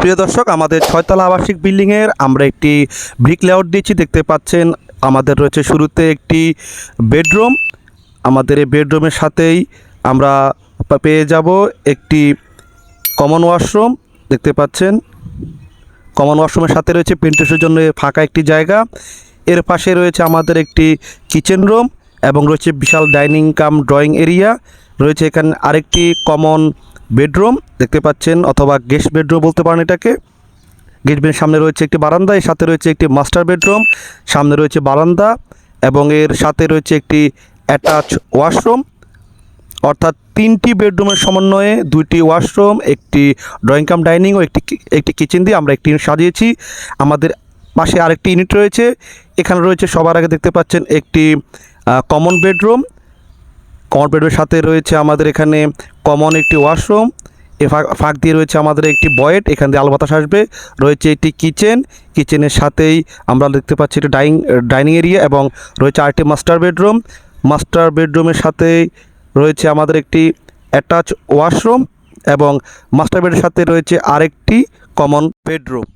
প্রিয় দর্শক, আমাদের ছয়তলা আবাসিক বিল্ডিংয়ের আমরা একটি ব্রিক লেআউট দিয়েছি দেখতে পাচ্ছেন, আমাদের রয়েছে শুরুতে একটি বেডরুম। আমাদের এই বেডরুমের সাথেই আমরা পেয়ে যাব একটি কমন ওয়াশরুম দেখতে পাচ্ছেন কমন ওয়াশরুমের সাথে রয়েছে প্রিন্টেসের জন্য ফাঁকা একটি জায়গা। এর পাশে রয়েছে আমাদের একটি কিচেন রুম এবং রয়েছে বিশাল ডাইনিং কাম ড্রয়িং এরিয়া রয়েছে এখানে আরেকটি কমন বেডরুম, দেখতে পাচ্ছেন, অথবা গেস্ট বেডরুম বলতে পারেন এটাকে। গেট বেডের সামনে রয়েছে একটি বারান্দা, এর সাথে রয়েছে একটি মাস্টার বেডরুম, সামনে রয়েছে বারান্দা, এবং এর সাথে রয়েছে একটি অ্যাটাচ ওয়াশরুম, অর্থাৎ তিনটি বেডরুমের সমন্বয়ে দুইটি ওয়াশরুম, একটি ড্রয়িং কাম, ডাইনিং ও একটি একটি কিচেন দিয়ে আমরা একটি ইউনিট সাজিয়েছি। আমাদের পাশে আরেকটি ইউনিট রয়েছে, এখানে রয়েছে সবার আগে দেখতে পাচ্ছেন একটি কমন বেডরুম কমন বেডরুমের সাথে রয়েছে আমাদের এখানে কমন একটি ওয়াশরুম, এ ফাঁক ফাঁক দিয়ে রয়েছে আমাদের একটি বয়েট এখান দিয়ে আলো বাতাস আসবে, রয়েছে একটি কিচেন, কিচেনের সাথেই আমরা দেখতে পাচ্ছি একটি ডাইনিং ডাইনিং এরিয়া এবং রয়েছে আরেকটি মাস্টার বেডরুম, মাস্টার বেডরুমের সাথেই রয়েছে আমাদের একটি অ্যাটাচ ওয়াশরুম এবং মাস্টার বেডের সাথে রয়েছে আরেকটি কমন বেডরুম।